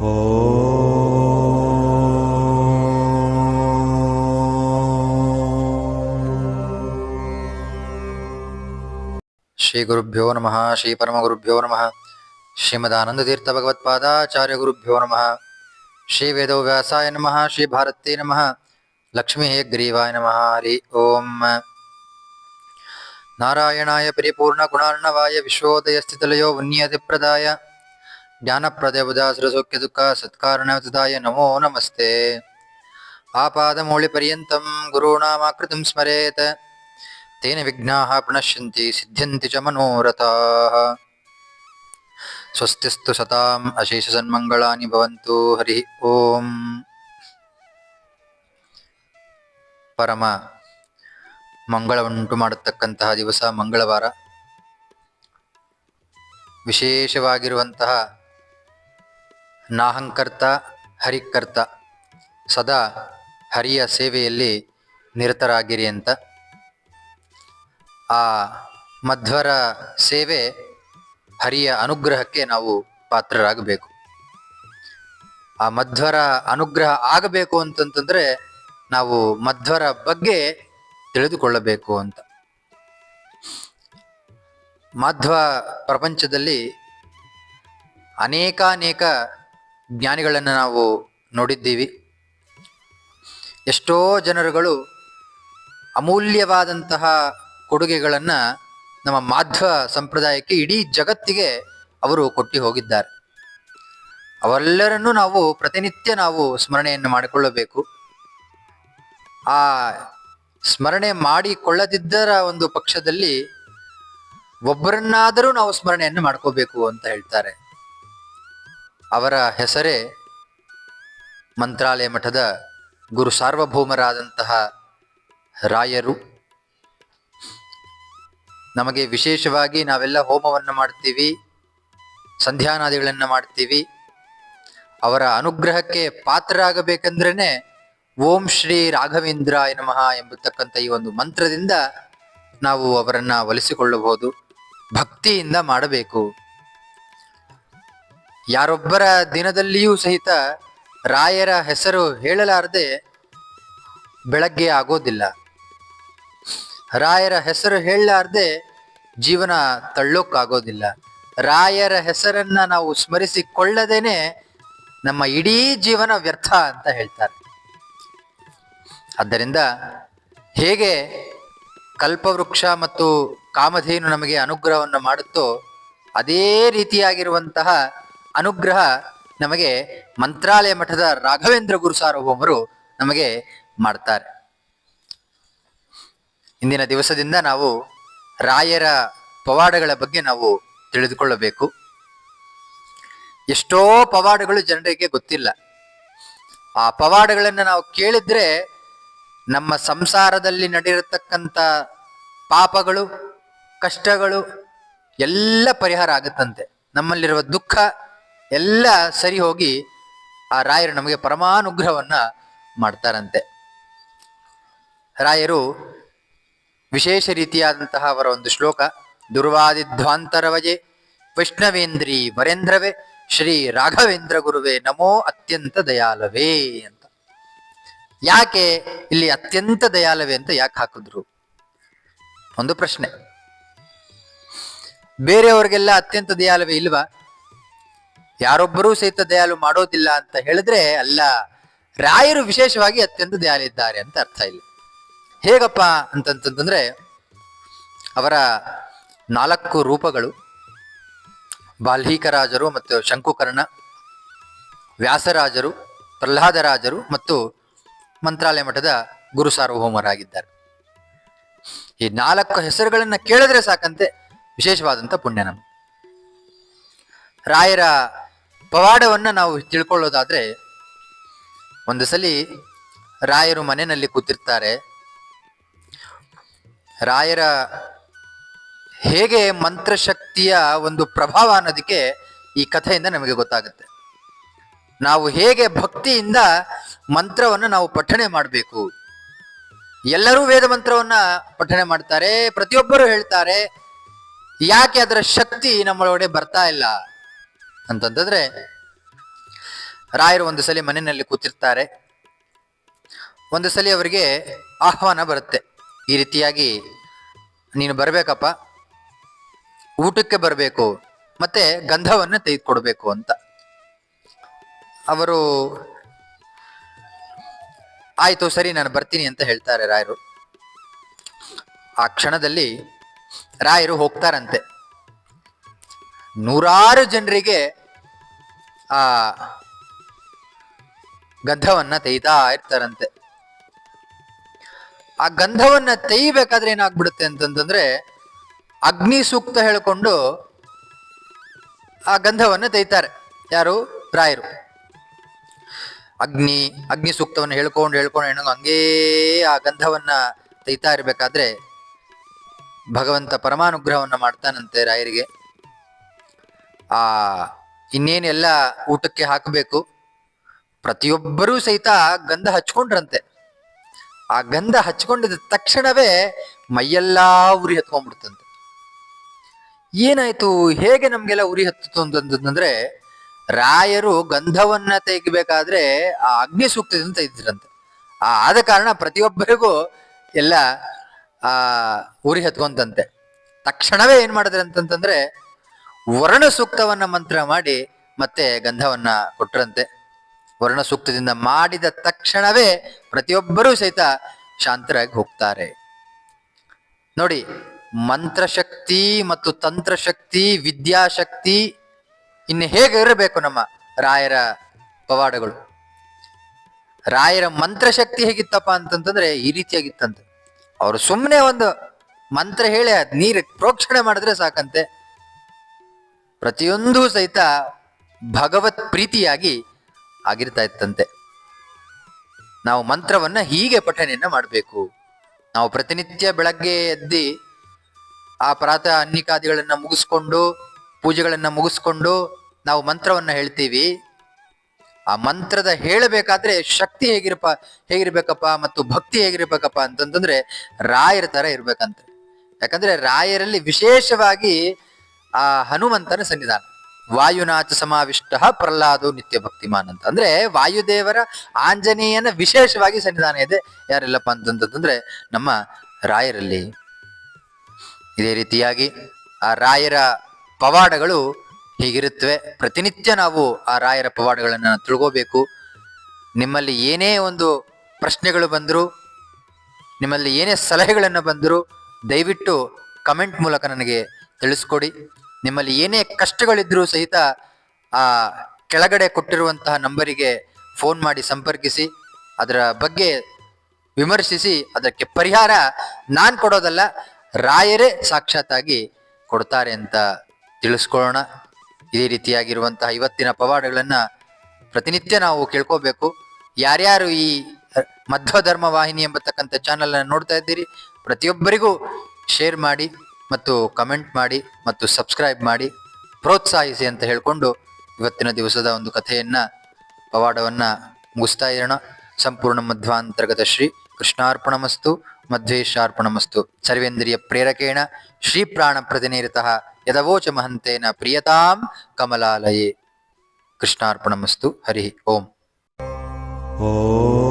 ಶ್ರೀ ಗುರುಭ್ಯೋ ನಮಃ ಶ್ರೀ ಪರಮಗುರುಭ್ಯೋ ನಮಃ ಶ್ರೀಮದಾನಂದತೀರ್ಥ ಭಗವತ್ಪಾದಾಚಾರ್ಯ ಗುರುಭ್ಯೋ ನಮಃ ಶ್ರೀ ವೇದವ್ಯಾಸಾಯ ನಮಃ ಶ್ರೀ ಭಾರತೀ ನಮಃ ಲಕ್ಷ್ಮೀ ಗ್ರೀವಾಯ ನಮಃ ಹರಿ ಓಂ ನಾರಾಯಣಾಯ ಪರಿಪೂರ್ಣ ಗುಣಾರ್ಣವಾಯ ವಿಶ್ವೋದಯ ಸ್ಥಿತಲಯೋ ಉನ್ಯತಿಪ್ರದಾಯ ಜ್ಞಾನಪ್ರದಯ ಬುಧಾಸುರಸೌಖ್ಯ ದುಃಖ ಸತ್ಕಾರಣದಾಯ ನಮೋ ನಮಸ್ತೆ. ಆಪಾದಮೌಳಿಪರ್ಯಂತಂ ಗುರುಣಾಮಾಕೃತಿಂ ಸ್ಮರೇತ್. ತೇನ ವಿಘ್ನಾಃ ಪ್ರಣಶ್ಯಂತಿ ಸಿದ್ಧ್ಯಂತಿ ಚ ಮನೋರಥಾಃ. ಸ್ವಸ್ತಿಸ್ತು ಸತಾಂ ಅಶೇಷ ಸನ್ಮಂಗಳಾನಿ ಭವಂತು ಹರಿ ಓಂ. ಪರಮ, ಮಂಗಳವುಂಟು ಮಾಡತಕ್ಕಂತಹ ದಿವಸ ಮಂಗಳವಾರ. ವಿಶೇಷವಾಗಿರುವಂತಹ ನಾಹಂಕರ್ತ, ಹರಿಕರ್ತ, ಸದಾ ಹರಿಯ ಸೇವೆಯಲ್ಲಿ ನಿರತರಾಗಿರಿ ಅಂತ. ಆ ಮಧ್ವರ ಸೇವೆ ಹರಿಯ ಅನುಗ್ರಹಕ್ಕೆ ನಾವು ಪಾತ್ರರಾಗಬೇಕು. ಆ ಮಧ್ವರ ಅನುಗ್ರಹ ಆಗಬೇಕು ಅಂತಂತಂದ್ರೆ ನಾವು ಮಧ್ವರ ಬಗ್ಗೆ ತಿಳಿದುಕೊಳ್ಳಬೇಕು ಅಂತ. ಮಾಧ್ವ ಪ್ರಪಂಚದಲ್ಲಿ ಅನೇಕಾನೇಕ ಜ್ಞಾನಿಗಳನ್ನು ನಾವು ನೋಡಿದ್ದೀವಿ. ಎಷ್ಟೋ ಜನರುಗಳು ಅಮೂಲ್ಯವಾದಂತಹ ಕೊಡುಗೆಗಳನ್ನು ನಮ್ಮ ಮಾಧ್ವ ಸಂಪ್ರದಾಯಕ್ಕೆ ಇಡೀ ಜಗತ್ತಿಗೆ ಅವರು ಕೊಟ್ಟು ಹೋಗಿದ್ದಾರೆ. ಅವೆಲ್ಲರನ್ನೂ ನಾವು ಪ್ರತಿನಿತ್ಯ ನಾವು ಸ್ಮರಣೆಯನ್ನು ಮಾಡಿಕೊಳ್ಳಬೇಕು. ಆ ಸ್ಮರಣೆ ಮಾಡಿಕೊಳ್ಳದಿದ್ದರ ಒಂದು ಪಕ್ಷದಲ್ಲಿ ಒಬ್ಬರನ್ನಾದರೂ ನಾವು ಸ್ಮರಣೆಯನ್ನು ಮಾಡ್ಕೋಬೇಕು ಅಂತ ಹೇಳ್ತಾರೆ. ಅವರ ಹೆಸರೇ ಮಂತ್ರಾಲಯ ಮಠದ ಗುರು ಸಾರ್ವಭೌಮರಾದಂತಹ ರಾಯರು. ನಮಗೆ ವಿಶೇಷವಾಗಿ ನಾವೆಲ್ಲ ಹೋಮವನ್ನು ಮಾಡ್ತೀವಿ, ಸಂಧ್ಯಾನಾದಿಗಳನ್ನು ಮಾಡ್ತೀವಿ. ಅವರ ಅನುಗ್ರಹಕ್ಕೆ ಪಾತ್ರರಾಗಬೇಕಂದ್ರೇನೆ ಓಂ ಶ್ರೀ ರಾಘವೇಂದ್ರಾಯ ನಮಃ ಎಂಬತಕ್ಕಂಥ ಈ ಒಂದು ಮಂತ್ರದಿಂದ ನಾವು ಅವರನ್ನು ಒಲಿಸಿಕೊಳ್ಳಬಹುದು, ಭಕ್ತಿಯಿಂದ ಮಾಡಬೇಕು. ಯಾರೊಬ್ಬರ ದಿನದಲ್ಲಿಯೂ ಸಹಿತ ರಾಯರ ಹೆಸರು ಹೇಳಲಾರದೆ ಬೆಳಗ್ಗೆ ಆಗೋದಿಲ್ಲ. ರಾಯರ ಹೆಸರು ಹೇಳಲಾರದೆ ಜೀವನ ತಳ್ಳೋಕ್ಕಾಗೋದಿಲ್ಲ ರಾಯರ ಹೆಸರನ್ನ ನಾವು ಸ್ಮರಿಸಿಕೊಳ್ಳದೇನೆ ನಮ್ಮ ಇಡೀ ಜೀವನ ವ್ಯರ್ಥ ಅಂತ ಹೇಳ್ತಾರೆ. ಆದ್ದರಿಂದ ಹೇಗೆ ಕಲ್ಪವೃಕ್ಷ ಮತ್ತು ಕಾಮಧೇನು ನಮಗೆ ಅನುಗ್ರಹವನ್ನು ಮಾಡುತ್ತೋ ಅದೇ ರೀತಿಯಾಗಿರುವಂತಹ ಅನುಗ್ರಹ ನಮಗೆ ಮಂತ್ರಾಲಯ ಮಠದ ರಾಘವೇಂದ್ರ ಗುರು ಸಾರ್ವಭೌಮರು ನಮಗೆ ಮಾಡ್ತಾರೆ. ಇಂದಿನ ದಿವಸದಿಂದ ನಾವು ರಾಯರ ಪವಾಡಗಳ ಬಗ್ಗೆ ನಾವು ತಿಳಿದುಕೊಳ್ಳಬೇಕು. ಎಷ್ಟೋ ಪವಾಡಗಳು ಜನರಿಗೆ ಗೊತ್ತಿಲ್ಲ. ಆ ಪವಾಡಗಳನ್ನು ನಾವು ಕೇಳಿದ್ರೆ ನಮ್ಮ ಸಂಸಾರದಲ್ಲಿ ನಡೆಯಿರತಕ್ಕಂಥ ಪಾಪಗಳು, ಕಷ್ಟಗಳು ಎಲ್ಲ ಪರಿಹಾರ ಆಗುತ್ತಂತೆ. ನಮ್ಮಲ್ಲಿರುವ ದುಃಖ ಎಲ್ಲ ಸರಿ ಹೋಗಿ ಆ ರಾಯರು ನಮಗೆ ಪರಮಾನುಗ್ರಹವನ್ನ ಮಾಡ್ತಾರಂತೆ. ರಾಯರು ವಿಶೇಷ ರೀತಿಯಾದಂತಹ ಅವರ ಒಂದು ಶ್ಲೋಕ ದುರ್ವಾದಿಧ್ವಾಂತರವಜೆ ವೈಷ್ಣವೇಂದ್ರಿ ವರೇಂದ್ರವೇ, ಶ್ರೀ ರಾಘವೇಂದ್ರ ಗುರುವೇ ನಮೋ ಅತ್ಯಂತ ದಯಾಲವೇ ಅಂತ. ಯಾಕೆ ಇಲ್ಲಿ ಅತ್ಯಂತ ದಯಾಲವೇ ಅಂತ ಯಾಕೆ ಹಾಕಿದ್ರು? ಒಂದು ಪ್ರಶ್ನೆ. ಬೇರೆಯವ್ರಿಗೆಲ್ಲ ಅತ್ಯಂತ ದಯಾಲವೇ ಇಲ್ವಾ? ಯಾರೊಬ್ಬರೂ ಸಹಿತ ದಯಾಲು ಮಾಡೋದಿಲ್ಲ ಅಂತ ಹೇಳಿದ್ರೆ ಅಲ್ಲ, ರಾಯರು ವಿಶೇಷವಾಗಿ ಅತ್ಯಂತ ದಯಾಲಿದ್ದಾರೆ ಅಂತ ಅರ್ಥ ಇಲ್ಲ. ಹೇಗಪ್ಪ ಅಂತಂತಂದ್ರೆ, ಅವರ ನಾಲ್ಕು ರೂಪಗಳು, ಬಾಲ್ಹೀಕರಾಜರು ಮತ್ತು ಶಂಕುಕರ್ಣ, ವ್ಯಾಸರಾಜರು, ಪ್ರಹ್ಲಾದರಾಜರು ಮತ್ತು ಮಂತ್ರಾಲಯ ಮಠದ ಗುರು ಸಾರ್ವಭೌಮರಾಗಿದ್ದಾರೆ. ಈ ನಾಲ್ಕು ಹೆಸರುಗಳನ್ನ ಕೇಳಿದ್ರೆ ಸಾಕಂತೆ ವಿಶೇಷವಾದಂಥ ಪುಣ್ಯ ನಮ್ಗೆ. ರಾಯರ ಪವಾಡವನ್ನ ನಾವು ತಿಳ್ಕೊಳ್ಳೋದಾದ್ರೆ, ಒಂದು ಸಲ ರಾಯರು ಮನೆಯಲ್ಲಿ ಕೂತಿರ್ತಾರೆ. ರಾಯರ ಹೇಗೆ ಮಂತ್ರಶಕ್ತಿಯ ಒಂದು ಪ್ರಭಾವ ಅನ್ನೋದಕ್ಕೆ ಈ ಕಥೆಯಿಂದ ನಮಗೆ ಗೊತ್ತಾಗುತ್ತೆ. ನಾವು ಹೇಗೆ ಭಕ್ತಿಯಿಂದ ಮಂತ್ರವನ್ನು ನಾವು ಪಠಣೆ ಮಾಡಬೇಕು. ಎಲ್ಲರೂ ವೇದ ಮಂತ್ರವನ್ನ ಪಠಣೆ ಮಾಡ್ತಾರೆ, ಪ್ರತಿಯೊಬ್ಬರು ಹೇಳ್ತಾರೆ, ಯಾಕೆ ಅದರ ಶಕ್ತಿ ನಮ್ಮೊಳಗಡೆ ಬರ್ತಾ ಇಲ್ಲ? ಅಂತಂತಂದ್ರೆ, ರಾಯರು ಒಂದು ಸಲ ಮನೆಯಲ್ಲಿ ಕೂತಿರ್ತಾರೆ. ಒಂದು ಸಲ ಅವರಿಗೆ ಆಹ್ವಾನ ಬರುತ್ತೆ. ಈ ರೀತಿಯಾಗಿ, ನೀನು ಬರಬೇಕಪ್ಪ, ಊಟಕ್ಕೆ ಬರಬೇಕು, ಮತ್ತೆ ಗಂಧವನ್ನು ತೆಗೆದುಕೊಡ್ಬೇಕು ಅಂತ. ಅವರು, ಆಯ್ತು, ಸರಿ, ನಾನು ಬರ್ತೀನಿ ಅಂತ ಹೇಳ್ತಾರೆ ರಾಯರು. ಆ ಕ್ಷಣದಲ್ಲಿ ರಾಯರು ಹೋಗ್ತಾರಂತೆ. ನೂರಾರು ಜನರಿಗೆ ಆ ಗಂಧವನ್ನ ತೆಯ್ತಾ ಇರ್ತಾರಂತೆ. ಆ ಗಂಧವನ್ನ ತೆಯ್ಬೇಕಾದ್ರೆ ಏನಾಗ್ಬಿಡುತ್ತೆ ಅಂತಂತಂದ್ರೆ ಅಗ್ನಿ ಸೂಕ್ತ ಹೇಳ್ಕೊಂಡು ಆ ಗಂಧವನ್ನ ತೆಯ್ತಾರೆ ಯಾರು? ರಾಯರು. ಅಗ್ನಿ ಅಗ್ನಿ ಸೂಕ್ತವನ್ನು ಹೇಳ್ಕೊಂಡು ಹೇಳ್ಕೊಂಡು ಹೆಣ್ಣು ಹಂಗೇ ಆ ಗಂಧವನ್ನ ತೆಯ್ತಾ ಇರ್ಬೇಕಾದ್ರೆ ಭಗವಂತ ಪರಮಾನುಗ್ರಹವನ್ನ ಮಾಡ್ತಾನಂತೆ ರಾಯರಿಗೆ. ಆ ಇನ್ನೇನೆಲ್ಲ ಊಟಕ್ಕೆ ಹಾಕಬೇಕು? ಪ್ರತಿಯೊಬ್ಬರೂ ಸಹಿತ ಗಂಧ ಹಚ್ಕೊಂಡ್ರಂತೆ. ಆ ಗಂಧ ಹಚ್ಕೊಂಡಿದ ತಕ್ಷಣವೇ ಮೈಯೆಲ್ಲಾ ಉರಿ ಹತ್ಕೊಂಡ್ಬಿಡ್ತಂತೆ. ಏನಾಯ್ತು? ಹೇಗೆ ನಮ್ಗೆಲ್ಲ ಉರಿ ಹತ್ತಿತು ಅಂತಂದ್ರೆ ರಾಯರು ಗಂಧವನ್ನ ತೆಗಿಬೇಕಾದ್ರೆ ಆ ಅಗ್ನಿ ಸೂಕ್ತದಿಂದ ತೆಗೆದಿದ್ರಂತೆ. ಆ ಆದ ಕಾರಣ ಪ್ರತಿಯೊಬ್ಬರಿಗೂ ಎಲ್ಲ, ಆ, ಉರಿ ಹತ್ಕೊಂತಂತೆ. ತಕ್ಷಣವೇ ಏನ್ ಮಾಡಿದ್ರೆ ಅಂತಂತಂದ್ರೆ ವರ್ಣ ಸೂಕ್ತವನ್ನ ಮಂತ್ರ ಮಾಡಿ ಮತ್ತೆ ಗಂಧವನ್ನ ಕೊಟ್ಟರಂತೆ ವರ್ಣ ಸೂಕ್ತದಿಂದ ಮಾಡಿದ ತಕ್ಷಣವೇ ಪ್ರತಿಯೊಬ್ಬರೂ ಸಹಿತ ಶಾಂತರಾಗಿ ಹೋಗ್ತಾರೆ. ನೋಡಿ, ಮಂತ್ರಶಕ್ತಿ ಮತ್ತು ತಂತ್ರಶಕ್ತಿ, ವಿದ್ಯಾಶಕ್ತಿ ಇನ್ನು ಹೇಗೆ ಇರಬೇಕು ನಮ್ಮ ರಾಯರ ಪವಾಡಗಳು? ರಾಯರ ಮಂತ್ರಶಕ್ತಿ ಹೇಗಿತ್ತಪ್ಪ ಅಂತಂತಂದ್ರೆ ಈ ರೀತಿಯಾಗಿತ್ತಂತೆ. ಅವರು ಸುಮ್ಮನೆ ಒಂದು ಮಂತ್ರ ಹೇಳಿ ಅದ್ ನೀರು ಪ್ರೋಕ್ಷಣೆ ಮಾಡಿದ್ರೆ ಸಾಕಂತೆ. ಪ್ರತಿಯೊಂದು ಸಹಿತ ಭಗವತ್ ಪ್ರೀತಿಯಾಗಿ ಆಗಿರ್ತಾ ಇತ್ತಂತೆ. ನಾವು ಮಂತ್ರವನ್ನ ಹೀಗೆ ಪಠಣೆಯನ್ನು ಮಾಡಬೇಕು. ನಾವು ಪ್ರತಿನಿತ್ಯ ಬೆಳಗ್ಗೆ ಎದ್ದಿ ಆ ಪ್ರಾತಃ ಅನ್ನಿಕಾದಿಗಳನ್ನ ಮುಗಿಸ್ಕೊಂಡು, ಪೂಜೆಗಳನ್ನ ಮುಗಿಸ್ಕೊಂಡು ನಾವು ಮಂತ್ರವನ್ನ ಹೇಳ್ತೀವಿ. ಆ ಮಂತ್ರದ ಹೇಳಬೇಕಾದ್ರೆ ಶಕ್ತಿ ಹೇಗಿರಪ್ಪ, ಹೇಗಿರ್ಬೇಕಪ್ಪ ಮತ್ತು ಭಕ್ತಿ ಹೇಗಿರ್ಬೇಕಪ್ಪ ಅಂತಂತಂದ್ರೆ ರಾಯರ ತರ ಇರ್ಬೇಕಂತೆ. ಯಾಕಂದ್ರೆ ರಾಯರಲ್ಲಿ ವಿಶೇಷವಾಗಿ ಆ ಹನುಮಂತನ ಸನ್ನಿಧಾನ. ವಾಯುನಾಥ ಸಮಾವಿಷ್ಟ ಪ್ರಹ್ಲಾದು ನಿತ್ಯ ಭಕ್ತಿಮಾನ್ ಅಂತ. ಅಂದ್ರೆ ವಾಯುದೇವರ ಆಂಜನೇಯನ ವಿಶೇಷವಾಗಿ ಸನ್ನಿಧಾನ ಇದೆ. ಯಾರೆಲ್ಲಪ್ಪ ಅಂತಂತಂದ್ರೆ ನಮ್ಮ ರಾಯರಲ್ಲಿ ಇದೇ ರೀತಿಯಾಗಿ ಆ ರಾಯರ ಪವಾಡಗಳು ಹೀಗಿರುತ್ತವೆ. ಪ್ರತಿನಿತ್ಯ ನಾವು ಆ ರಾಯರ ಪವಾಡಗಳನ್ನು ತಿಳ್ಕೋಬೇಕು. ನಿಮ್ಮಲ್ಲಿ ಏನೇ ಒಂದು ಪ್ರಶ್ನೆಗಳು ಬಂದರೂ, ನಿಮ್ಮಲ್ಲಿ ಏನೇ ಸಲಹೆಗಳನ್ನು ಬಂದರೂ, ದಯವಿಟ್ಟು ಕಮೆಂಟ್ ಮೂಲಕ ನನಗೆ ತಿಳಿಸ್ಕೊಡಿ. ನಿಮ್ಮಲ್ಲಿ ಏನೇ ಕಷ್ಟಗಳಿದ್ರೂ ಸಹಿತ ಆ ಕೆಳಗಡೆ ಕೊಟ್ಟಿರುವಂತಹ ನಂಬರಿಗೆ ಫೋನ್ ಮಾಡಿ ಸಂಪರ್ಕಿಸಿ, ಅದರ ಬಗ್ಗೆ ವಿಮರ್ಶಿಸಿ, ಅದಕ್ಕೆ ಪರಿಹಾರ ನಾನು ಕೊಡೋದಲ್ಲ, ರಾಯರೇ ಸಾಕ್ಷಾತ್ತಾಗಿ ಕೊಡ್ತಾರೆ ಅಂತ ತಿಳಿಸ್ಕೊಳ್ಳೋಣ. ಇದೇ ರೀತಿಯಾಗಿರುವಂತಹ ಇವತ್ತಿನ ಪವಾಡಗಳನ್ನು ಪ್ರತಿನಿತ್ಯ ನಾವು ಕೇಳ್ಕೋಬೇಕು. ಯಾರ್ಯಾರು ಈ ಮಧ್ವ ಧರ್ಮ ವಾಹಿನಿ ಎಂಬತಕ್ಕಂಥ ಚಾನೆಲ್ ಅನ್ನು ನೋಡ್ತಾ ಇದ್ದೀರಿ, ಪ್ರತಿಯೊಬ್ಬರಿಗೂ ಶೇರ್ ಮಾಡಿ. ಮತ್ತು ಕಮೆಂಟ್ ಮಾಡಿ ಮತ್ತು ಸಬ್ಸ್ಕ್ರೈಬ್ ಮಾಡಿ ಪ್ರೋತ್ಸಾಹಿಸಿ ಅಂತ ಹೇಳಿಕೊಂಡು ಇವತ್ತಿನ ದಿವಸದ ಒಂದು ಕಥೆಯನ್ನ, ಪವಾಡವನ್ನು ಮುಗಿಸ್ತಾ ಇರೋಣ. ಸಂಪೂರ್ಣ ಮಧ್ವಾಂತರ್ಗತ ಶ್ರೀ ಕೃಷ್ಣಾರ್ಪಣಮಸ್ತು, ಮಧ್ವೇಶಾರ್ಪಣಮಸ್ತು. ಸರ್ವೇಂದ್ರಿಯ ಪ್ರೇರಕೇಣ, ಶ್ರೀ ಪ್ರಾಣ ಪ್ರತಿನಿರತಃ, ಯದವೋಚ ಮಹಂತೇನ ಪ್ರಿಯತಾಂ ಕಮಲಾಲಯೇ. ಕೃಷ್ಣಾರ್ಪಣಮಸ್ತು, ಹರಿ ಓಂ. ॐ